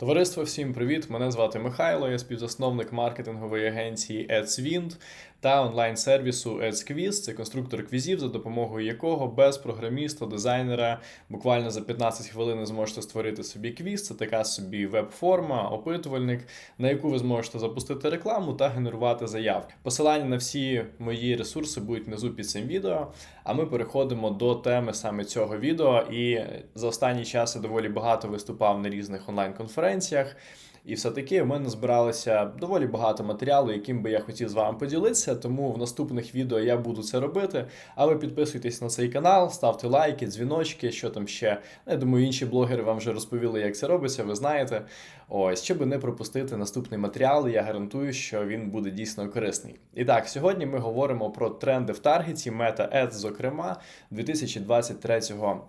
Товариство, всім привіт! Мене звати Михайло, я співзасновник маркетингової агенції AdsWind та онлайн-сервісу AdsQuiz. Це конструктор квізів, за допомогою якого без програміста, дизайнера буквально за 15 хвилин ви зможете створити собі квіз. Це така собі веб-форма, опитувальник, на яку ви зможете запустити рекламу та генерувати заявки. Посилання на всі мої ресурси будуть внизу під цим відео. А ми переходимо до теми саме цього відео. І за останній час я доволі багато виступав на різних онлайн-конференціях конференціях. І все-таки в мене збиралося доволі багато матеріалу, яким би я хотів з вами поділитися. Тому в наступних відео я буду це робити. А ви підписуйтесь на цей канал, ставте лайки, дзвіночки, що там ще. Я думаю, інші блогери вам вже розповіли, як це робиться, ви знаєте. Ось, щоб не пропустити наступний матеріал, я гарантую, що він буде дійсно корисний. І так, сьогодні ми говоримо про тренди в таргеті, Meta Ads, зокрема, 2023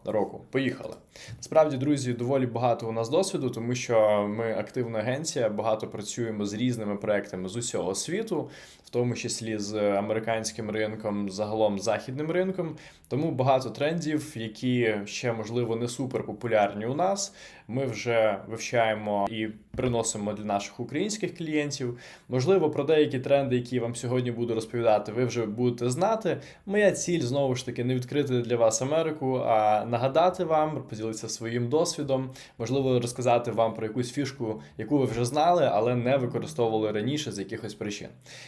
року. Поїхали. Насправді, друзі, доволі багато у нас досвіду, тому що ми активна агенція, багато працюємо з різними проектами з усього світу, тому числі з американським ринком, загалом західним ринком. Тому багато трендів, які ще можливо не супер популярні у нас. Ми вже вивчаємо і приносимо для наших українських клієнтів. Можливо, про деякі тренди, які я вам сьогодні буду розповідати, ви вже будете знати. Моя ціль знову ж таки не відкрити для вас Америку, а нагадати вам, поділитися своїм досвідом, можливо, розказати вам про якусь фішку, яку ви вже знали, але не використовували раніше з якихось причин.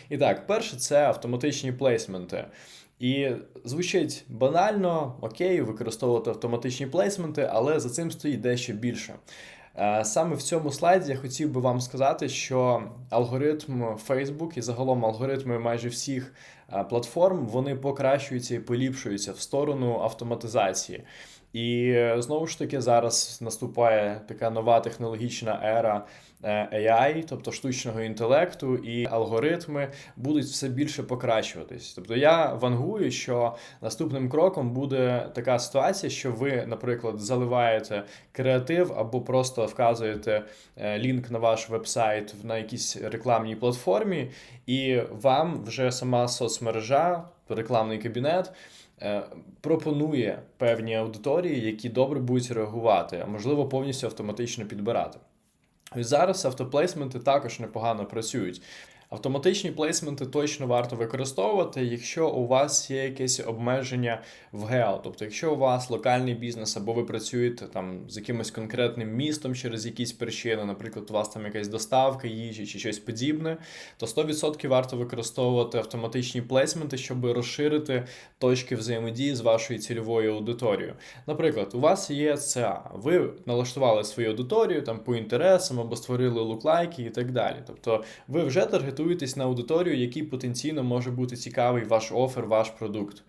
І так, перше, це автоматичні плейсменти. І звучить банально, окей, використовувати автоматичні плейсменти, але за цим стоїть дещо більше. Е, Саме в цьому слайді я хотів би вам сказати, що алгоритм Facebook і загалом алгоритми майже всіх е, платформ вони покращуються і поліпшуються в сторону автоматизації. І е, знову ж таки зараз наступає така нова технологічна ера е, AI, тобто штучного інтелекту, і алгоритми будуть все більше покращуватись. Тобто я вангую, що наступним кроком буде така ситуація, що ви, наприклад, заливаєте креатив або просто вказуєте е, лінк на ваш вебсайт на якійсь рекламній платформі, і вам вже сама соцмережа, рекламний кабінет. Е, пропонує певні аудиторії, які добре будуть реагувати, а можливо повністю автоматично підбирати. І зараз автоплейсменти також непогано працюють. Автоматичні плейсменти точно варто використовувати, якщо у вас є якесь обмеження в гео. Тобто, якщо у вас локальний бізнес або ви працюєте там з якимось конкретним містом через якісь причини, наприклад, у вас там якась доставка їжі чи щось подібне, то 100% варто використовувати автоматичні плейсменти, щоб розширити точки взаємодії з вашою цільовою аудиторією. Наприклад, у вас є ЦА, ви налаштували свою аудиторію там по інтересам або створили луклайки і так далі. Тобто, ви вже таргетуєте орієнтуєтесь на аудиторію, якій потенційно може бути цікавий ваш офер, ваш продукт.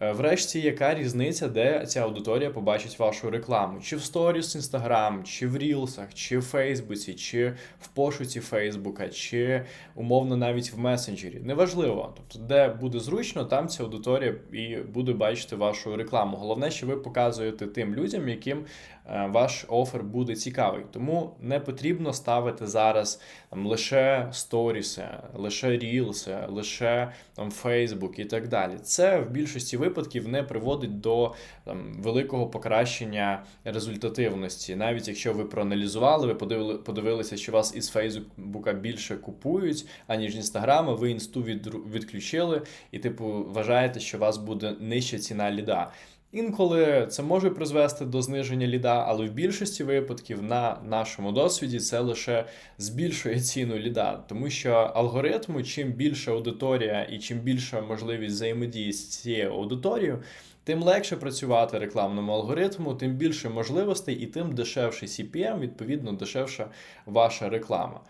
Е, врешті, яка різниця, де ця аудиторія побачить вашу рекламу? Чи в сторіс Інстаграм, чи в Рілсах, чи в Фейсбуці, чи в пошуці Фейсбука, чи умовно навіть в месенджері. Неважливо. Тобто, де буде зручно, там ця аудиторія і буде бачити вашу рекламу. Головне, що ви показуєте тим людям, яким е, ваш офер буде цікавий. Тому не потрібно ставити зараз там лише сторіси, лише рілси, лише там Фейсбук і так далі. Це в більшості випадків не приводить до там, великого покращення результативності. Навіть якщо ви проаналізували, ви подивили, подивилися, що вас із Фейсбука більше купують, аніж Інстаграма, ви інсту від, відключили, і, типу, вважаєте, що у вас буде нижча ціна ліда. Інколи це може призвести до зниження ліда, але в більшості випадків на нашому досвіді це лише збільшує ціну ліда, тому що алгоритму, чим більша аудиторія і чим більша можливість взаємодії з цією аудиторією, тим легше працювати рекламному алгоритму, тим більше можливостей і тим дешевший CPM, відповідно, дешевша ваша реклама.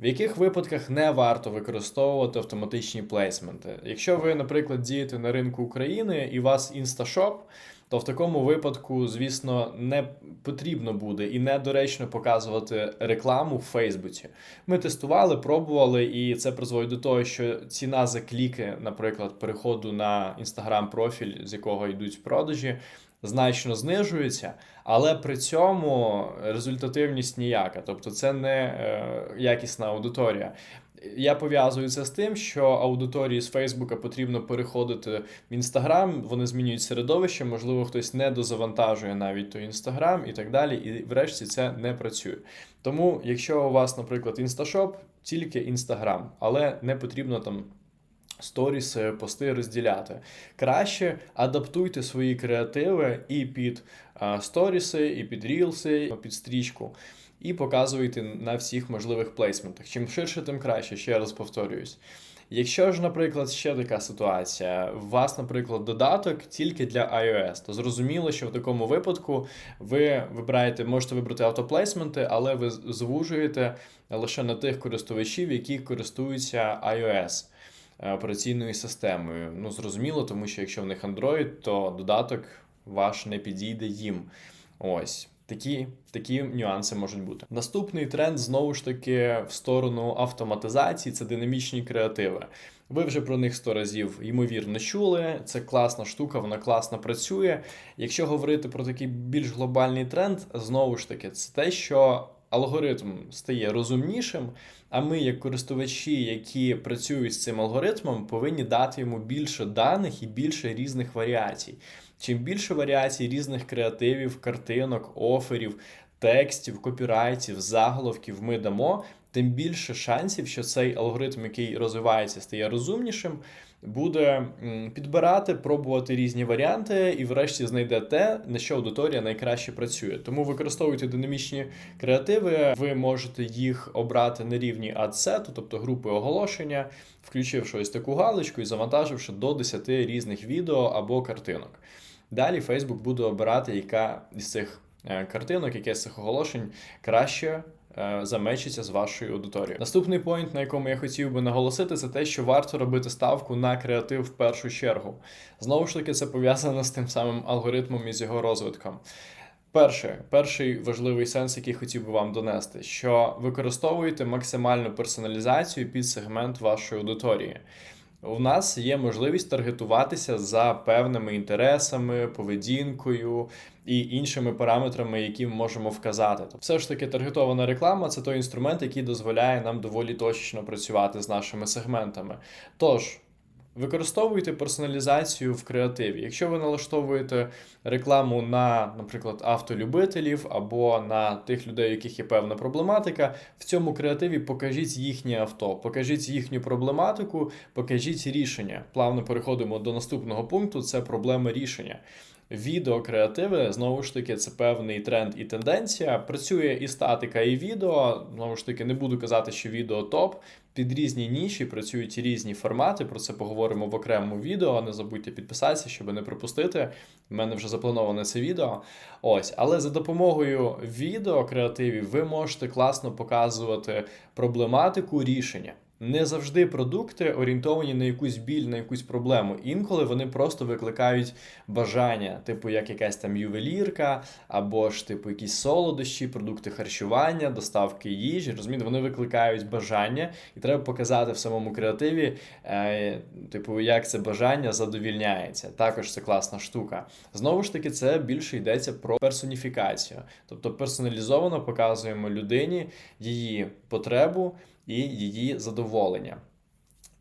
В яких випадках не варто використовувати автоматичні плейсменти? Якщо ви, наприклад, дієте на ринку України і у вас інсташоп, то в такому випадку, звісно, не потрібно буде і недоречно показувати рекламу в Фейсбуці. Ми тестували, пробували, і це призводить до того, що ціна за кліки, наприклад, переходу на інстаграм профіль, з якого йдуть продажі. Значно знижується, але при цьому результативність ніяка. Тобто це не е, якісна аудиторія. Я пов'язую це з тим, що аудиторії з Фейсбука потрібно переходити в Інстаграм, вони змінюють середовище, можливо, хтось не дозавантажує навіть той Інстаграм і так далі. І врешті це не працює. Тому, якщо у вас, наприклад, інсташоп, тільки Інстаграм, але не потрібно там. Сторіси, пости розділяти. Краще адаптуйте свої креативи і під сторіси, і під рілси, і під стрічку, і показуйте на всіх можливих плейсментах. Чим ширше, тим краще, ще раз повторююсь. Якщо ж, наприклад, ще така ситуація, у вас, наприклад, додаток тільки для iOS, то зрозуміло, що в такому випадку ви вибираєте, можете вибрати автоплейсменти, але ви звужуєте лише на тих користувачів, які користуються iOS операційною системою. Ну, зрозуміло, тому що якщо в них Android, то додаток ваш не підійде їм. Ось. Такі такі нюанси можуть бути. Наступний тренд знову ж таки в сторону автоматизації це динамічні креативи. Ви вже про них сто разів ймовірно чули. Це класна штука, вона класно працює. Якщо говорити про такий більш глобальний тренд, знову ж таки, це те, що алгоритм стає розумнішим. А ми, як користувачі, які працюють з цим алгоритмом, повинні дати йому більше даних і більше різних варіацій. Чим більше варіацій різних креативів, картинок, оферів, текстів, копірайтів, заголовків ми дамо, тим більше шансів, що цей алгоритм, який розвивається, стає розумнішим, буде підбирати, пробувати різні варіанти і, врешті, знайде те, на що аудиторія найкраще працює. Тому використовуйте динамічні креативи, ви можете їх обрати на рівні адсету, тобто групи оголошення, включивши ось таку галочку і завантаживши до 10 різних відео або картинок. Далі Facebook буде обирати, яка із цих е, картинок, яке з цих оголошень краще замечиться з вашою аудиторією. Наступний поінт, на якому я хотів би наголосити, це те, що варто робити ставку на креатив в першу чергу. Знову ж таки, це пов'язано з тим самим алгоритмом і з його розвитком. Перше, перший важливий сенс, який хотів би вам донести, що використовуєте максимальну персоналізацію під сегмент вашої аудиторії у нас є можливість таргетуватися за певними інтересами, поведінкою і іншими параметрами, які ми можемо вказати. Тобто, все ж таки, таргетована реклама це той інструмент, який дозволяє нам доволі точечно працювати з нашими сегментами. Тож. Використовуйте персоналізацію в креативі. Якщо ви налаштовуєте рекламу на, наприклад, автолюбителів або на тих людей, у яких є певна проблематика, в цьому креативі покажіть їхнє авто, покажіть їхню проблематику, покажіть рішення. Плавно переходимо до наступного пункту: це проблеми рішення. Відеокреативи, знову ж таки, це певний тренд і тенденція. Працює і статика, і відео. Знову ж таки, не буду казати, що відео топ. Під різні ніші працюють різні формати. Про це поговоримо в окремому відео. Не забудьте підписатися, щоб не пропустити. У мене вже заплановане це відео. Ось, але за допомогою відео креативів ви можете класно показувати проблематику рішення. Не завжди продукти орієнтовані на якусь біль, на якусь проблему. Інколи вони просто викликають бажання, типу як якась там ювелірка, або ж типу якісь солодощі, продукти харчування, доставки їжі. Розумієте, вони викликають бажання, і треба показати в самому креативі, е, типу, як це бажання задовільняється. Також це класна штука. Знову ж таки, це більше йдеться про персоніфікацію, тобто персоналізовано показуємо людині її потребу і її задоволення.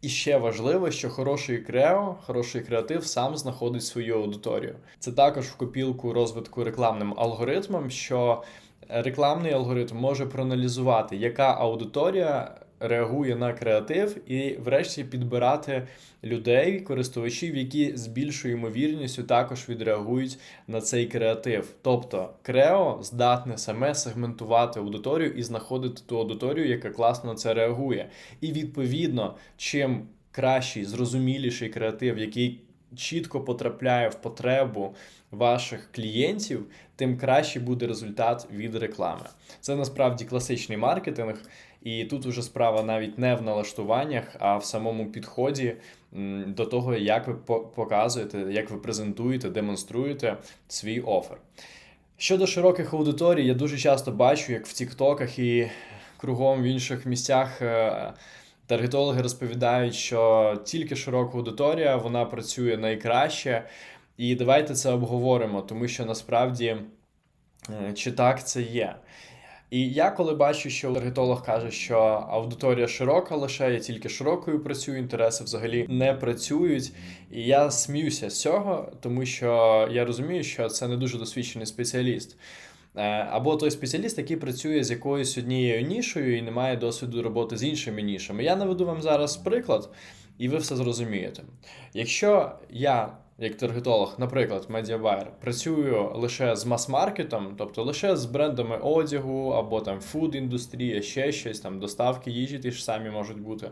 І ще важливо, що хороший крео, хороший креатив сам знаходить свою аудиторію. Це також в копілку розвитку рекламним алгоритмом, що рекламний алгоритм може проаналізувати, яка аудиторія реагує на креатив і, врешті, підбирати людей, користувачів, які з більшою ймовірністю також відреагують на цей креатив. Тобто Крео здатне саме сегментувати аудиторію і знаходити ту аудиторію, яка класно на це реагує. І відповідно, чим кращий, зрозуміліший креатив, який чітко потрапляє в потребу ваших клієнтів, тим краще буде результат від реклами. Це насправді класичний маркетинг, і тут уже справа навіть не в налаштуваннях, а в самому підході до того, як ви показуєте, як ви презентуєте, демонструєте свій офер. Щодо широких аудиторій, я дуже часто бачу, як в Тіктоках і кругом в інших місцях. Е, таргетологи розповідають, що тільки широка аудиторія вона працює найкраще, І давайте це обговоримо, тому що насправді е, чи так це є. І я коли бачу, що таргетолог каже, що аудиторія широка лише, я тільки широкою працюю, інтереси взагалі не працюють. І я сміюся з цього, тому що я розумію, що це не дуже досвідчений спеціаліст. Е, Або той спеціаліст, який працює з якоюсь однією нішою і не має досвіду роботи з іншими нішами. Я наведу вам зараз приклад, і ви все зрозумієте. Якщо я як таргетолог, наприклад, медіабайер, працюю лише з мас-маркетом, тобто лише з брендами одягу або там фуд-індустрія, ще щось, там доставки їжі ті ж самі можуть бути.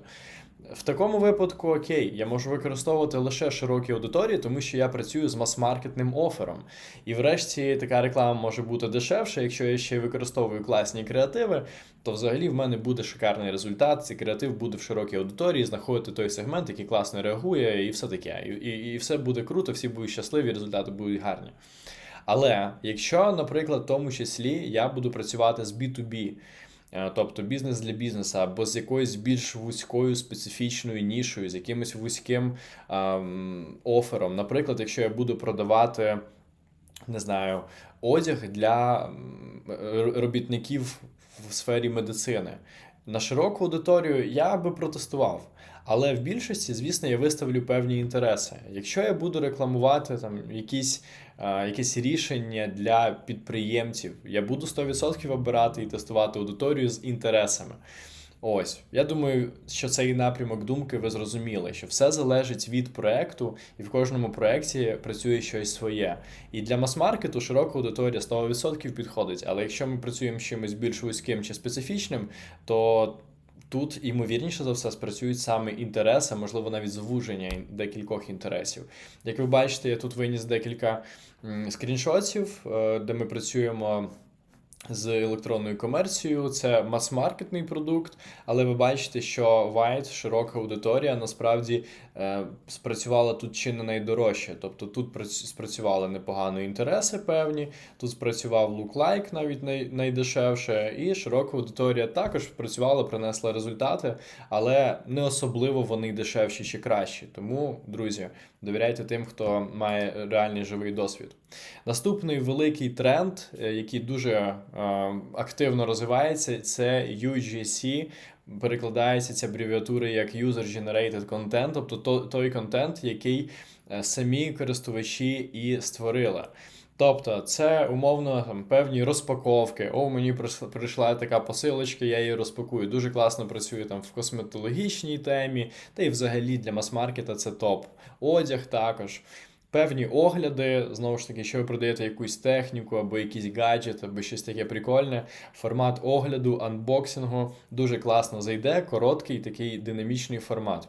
В такому випадку окей, я можу використовувати лише широкі аудиторії, тому що я працюю з мас-маркетним офером. І врешті така реклама може бути дешевша. Якщо я ще використовую класні креативи, то взагалі в мене буде шикарний результат. Цей креатив буде в широкій аудиторії, знаходити той сегмент, який класно реагує, і все таке. І, і, і все буде круто, всі будуть щасливі, результати будуть гарні. Але якщо, наприклад, в тому числі я буду працювати з B2B, е, тобто бізнес для бізнеса, або з якоюсь більш вузькою специфічною нішою, з якимось вузьким ем, офером. Наприклад, якщо я буду продавати, не знаю, одяг для робітників в сфері медицини. На широку аудиторію я би протестував. Але в більшості, звісно, я виставлю певні інтереси. Якщо я буду рекламувати там якісь, е, якісь рішення для підприємців, я буду 100% обирати і тестувати аудиторію з інтересами. Ось, я думаю, що цей напрямок думки ви зрозуміли, що все залежить від проекту, і в кожному проекті працює щось своє. І для мас-маркету широка аудиторія 100% підходить. Але якщо ми працюємо з чимось більш вузьким чи специфічним, то тут ймовірніше за все спрацюють саме інтереси, можливо, навіть звуження декількох інтересів. Як ви бачите, я тут виніс декілька скріншотів, е, де ми працюємо. З електронною комерцією це мас-маркетний продукт, але ви бачите, що White, широка аудиторія, насправді е, спрацювала тут чи не найдорожче. Тобто тут спрацювали непогано інтереси певні, тут спрацював лук-лайк навіть най, найдешевше, і широка аудиторія також працювала, принесла результати, але не особливо вони дешевші чи кращі. Тому, друзі, довіряйте тим, хто має реальний живий досвід. Наступний великий тренд, е, який дуже е, активно розвивається, це UGC. Перекладається ця абревіатура як User Generated Content, тобто той контент, який е, самі користувачі і створили. Тобто, це умовно там певні розпаковки. О, мені прийшла- така посилочка, я її розпакую. Дуже класно працює там в косметологічній темі, та й взагалі для мас-маркета це топ. Одяг також. Певні огляди, знову ж таки, що ви продаєте якусь техніку або якийсь гаджет, або щось таке прикольне. Формат огляду, анбоксингу дуже класно зайде, короткий такий динамічний формат.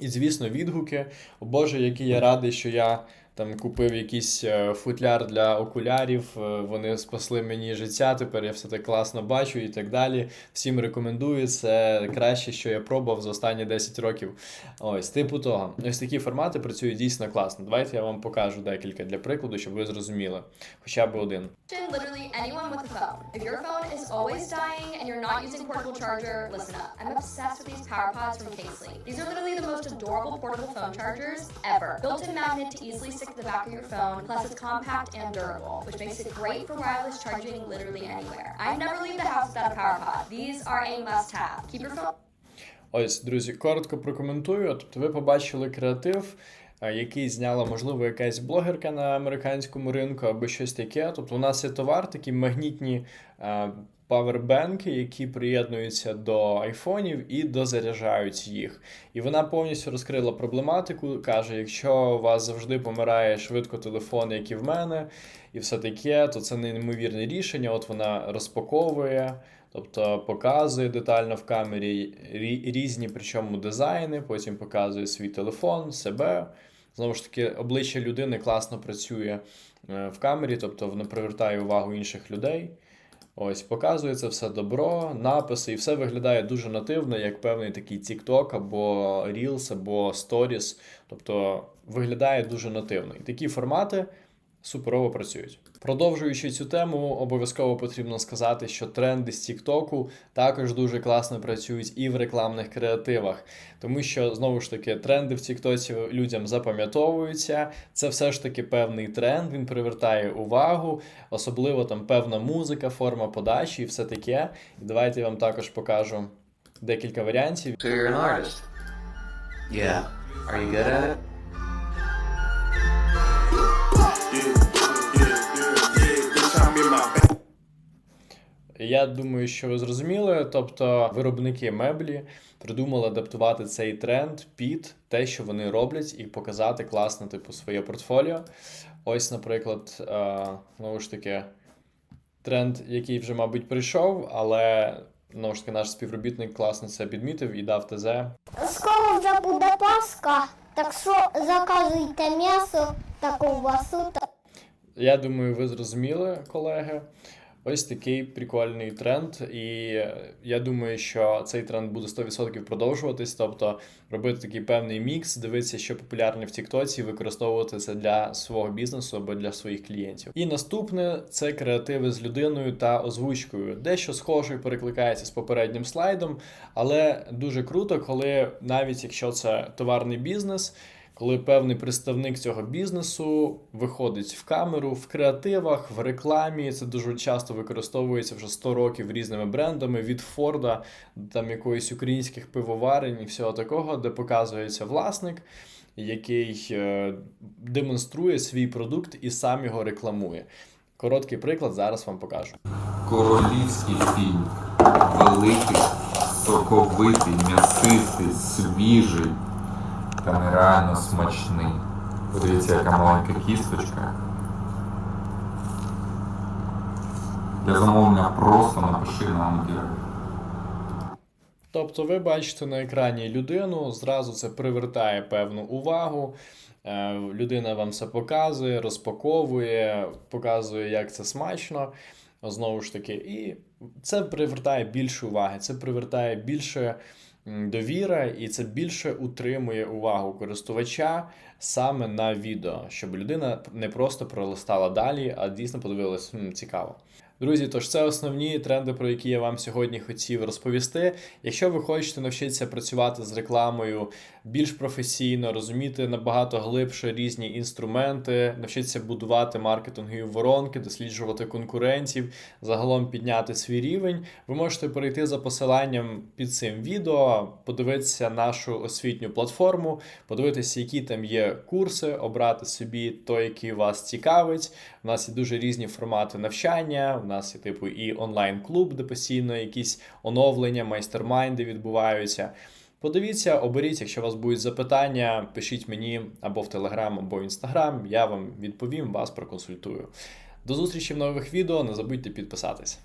І, звісно, відгуки. Боже, який я радий, що я там купив якийсь е, футляр для окулярів, е, вони спасли мені життя, тепер я все так класно бачу і так далі. Всім рекомендую, це краще, що я пробував за останні 10 років. Ось, типу того. Ось такі формати працюють дійсно класно. Давайте я вам покажу декілька для прикладу, щоб ви зрозуміли. Хоча б один. Literally anyone with a phone. If your phone is always dying and you're not using portable charger, listen up. These are literally the most adorable portable phone chargers ever. Built-in magnet to easily to the back of your phone, plus it's compact and durable, which makes it great for wireless charging literally anywhere. I never leave the house without a power pod. These are a must-have. Keep your phone Ось, друзі, коротко прокоментую. Тобто, ви побачили креатив, е, який зняла, можливо, якась блогерка на американському ринку або щось таке. Тобто, у нас є товар, такі магнітні е, павербенки, які приєднуються до айфонів і дозаряджають їх. І вона повністю розкрила проблематику. каже: якщо у вас завжди помирає швидко телефон, як і в мене, і все таке, то це неймовірне рішення. От вона розпаковує. Тобто показує детально в камері різні, причому дизайни, потім показує свій телефон, себе. Знову ж таки, обличчя людини класно працює е, в камері, тобто воно привертає увагу інших людей. Ось, показує це все добро, написи, і все виглядає дуже нативно, як певний такий TikTok або Reels, або Stories. Тобто виглядає дуже нативно. І такі формати суперово працюють. Продовжуючи цю тему, обов'язково потрібно сказати, що тренди з Тіктоку також дуже класно працюють і в рекламних креативах, тому що знову ж таки тренди в Тіктоці людям запам'ятовуються. Це все ж таки певний тренд, він привертає увагу, особливо там певна музика, форма подачі і все таке. І давайте я вам також покажу декілька варіантів. So you're an artist? Yeah. Are you good at it? Я думаю, що ви зрозуміли. Тобто, виробники меблі придумали адаптувати цей тренд під те, що вони роблять, і показати класно, типу, своє портфоліо. Ось, наприклад, е, знову ж таки, тренд, який вже, мабуть, прийшов, але знову ж таки, наш співробітник класно це підмітив і дав ТЗ. Скоро вже буде Пасха, так що заказуйте м'ясо та ковбасу Я думаю, ви зрозуміли, колеги. Ось такий прикольний тренд, і я думаю, що цей тренд буде 100% продовжуватись. Тобто робити такий певний мікс, дивитися, що популярне в Тіктоці, використовувати це для свого бізнесу або для своїх клієнтів. І наступне це креативи з людиною та озвучкою. Дещо схоже перекликається з попереднім слайдом, але дуже круто, коли навіть якщо це товарний бізнес коли певний представник цього бізнесу виходить в камеру, в креативах, в рекламі. Це дуже часто використовується вже 100 років різними брендами від Форда, там якоїсь українських пивоварень і всього такого, де показується власник, який е, демонструє свій продукт і сам його рекламує. Короткий приклад зараз вам покажу. Королівський фільм. Великий, соковитий, м'ясистий, свіжий та нереально смачний. Подивіться, яка маленька кісточка. Для замовлення просто напиши нам директ. Тобто, ви бачите на екрані людину, зразу це привертає певну увагу. Е, Людина вам все показує, розпаковує, показує, як це смачно. Знову ж таки, і це привертає більше уваги, це привертає більше довіра, і це більше утримує увагу користувача саме на відео, щоб людина не просто пролистала далі, а дійсно подивилась «Хм, цікаво. Друзі, тож це основні тренди, про які я вам сьогодні хотів розповісти. Якщо ви хочете навчитися працювати з рекламою більш професійно, розуміти набагато глибше різні інструменти, навчитися будувати маркетингові воронки, досліджувати конкурентів, загалом підняти свій рівень, ви можете перейти за посиланням під цим відео, подивитися нашу освітню платформу, подивитися, які там є курси, обрати собі той, який вас цікавить. У нас є дуже різні формати навчання. У нас є типу і онлайн-клуб, де постійно якісь оновлення, майстермайнди відбуваються. Подивіться, оберіть, якщо у вас будуть запитання, пишіть мені або в Телеграм, або в Інстаграм. Я вам відповім, вас проконсультую. До зустрічі в нових відео. Не забудьте підписатись.